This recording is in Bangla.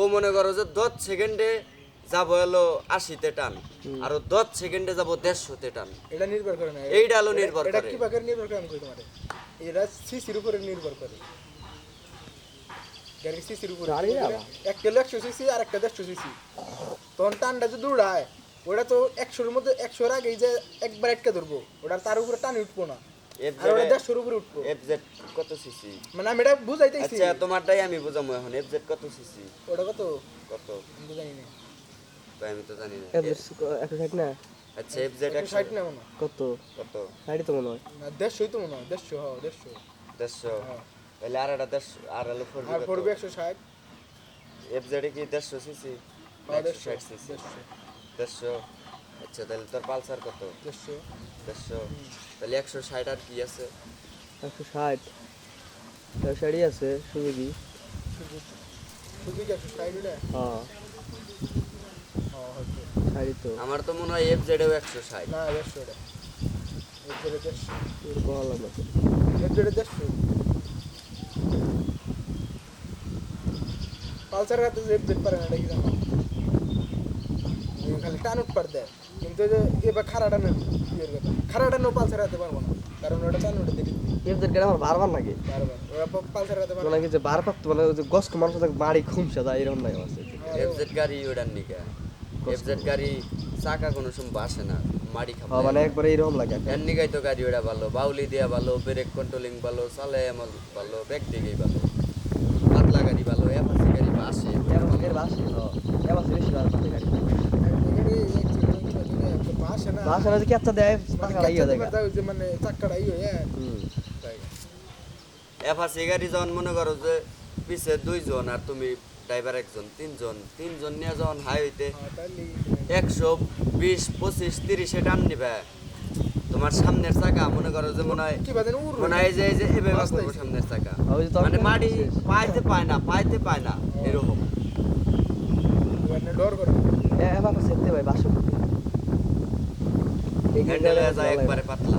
ও মনে করো যে দশ সেকেন্ডে যাব হলো আশিতে টান আর দশ সেকেন্ডে যাব দেড়শোতে টান। এটা নির্ভর করে না এইটা হলো নির্ভর করে। কি ভাগে নির্ভর করে আমি কই তোমারে এটা সিসির উপরে নির্ভর করে। গাড়ি সিসির উপরে? একটা হলো একশো সিসি আর একটা দেড়শো সিসি। তখন টানটা যদি দৌড়ায় ওটা তো একশোর মধ্যে একশোর আগেই যে একবার আটকে ধরবো ওটা তার উপরে টানি উঠবো না। কত সিসি মানে আমি এটা বুঝাইতেছি আচ্ছা তোমারটাই আমি বুঝাবো এখন। এফ জেড কত সিসি ওটা কত? কত? জানি না। ভাই আমি তো জানি না। আচ্ছা এফ জেড একশো একশো না মনে কত? কত? তো মনে হয়। না তো মনে হয়। দেড়শো হ্যাঁ দেড়শো। দেড়শো? হ্যাঁ। তাহলে আর একটা দেড়শো আর হলো ফোর আর পড়বে একশো ষাট। এফ জেডে কি দেড়শো সিসি হ্যাঁ একশো দেড়শো ষাট সিসি দেড়শো। দেড়শো। আচ্ছা তাহলে তোর পালসার কত? দেড়শো। দেড়শো। তাহলে একশো ষাট আর কি আছে? একশো ষাট। একশো ষাটই আছে সুযোগী। শুধু একশো ষাট হ্যাঁ। তো। আমার তো মনে হয় এফ জেডেও একশো ষাট। না এরপরে দেড়শো। বললাম না তো। এরপরে দেড়শো। পালসার হাতে যে এফজেড পারে না এটা কি জানো? খালি টান উঠ পার দেয়। এবার খারাটা খারাটা নেও পালসার হাতে পারব না। কারণ ওটা টান উঠে দিবি এফজেড গাড়ি আমার বারবার লাগে। বারবার। ওরা পালসার হাতে পারবে যে বার পাত্র মানে যে মানুষ থাকে বাড়ি খুমসে যায় এরকম নাই আমার সাথে। এফ গাড়ি ওটার নিকা। এফ গাড়ি চাকা কোনো সময় আসে না মাটি খাবে হ্যাঁ মানে একবারে এরকম লাগে এর নিকাই তো গাড়ি ওটা ভালো বাউলি দিয়া ভালো ব্রেক কন্ট্রোলিং ভালো চালে আমল ভালো ব্যাগ দিকেই ভালো। পাতলা গাড়ি ভালো এফাসি গাড়ি বাসে। এর বাসে। হ্যাঁ। বেশি গাড়ি। না যে কেচ্চা দেয় টাকা লাগিয়ে দেয় মানে মানে ইয়ে হ্যাঁ হুম। এফাসি গাড়ি যখন মনে করো যে পিছে দুইজন আর তুমি ড্রাইভার একজন তিনজন তিনজন নিয়ে যখন হাইওয়েতে তাহলে একশো বিশ পঁচিশ তিরিশে টান নিবে। তোমার সামনের চাকা মনে করো যে মনে হয় মনে হয় যে এই যে এভাবে করব সামনের চাকা। মানে মাটি পাইতে পায় না পাইতে পায় না এরকম। মানে ডর করে। এবার ভাই বাসু হ্যান্ডেল হয়ে যায় একবারে পাতলা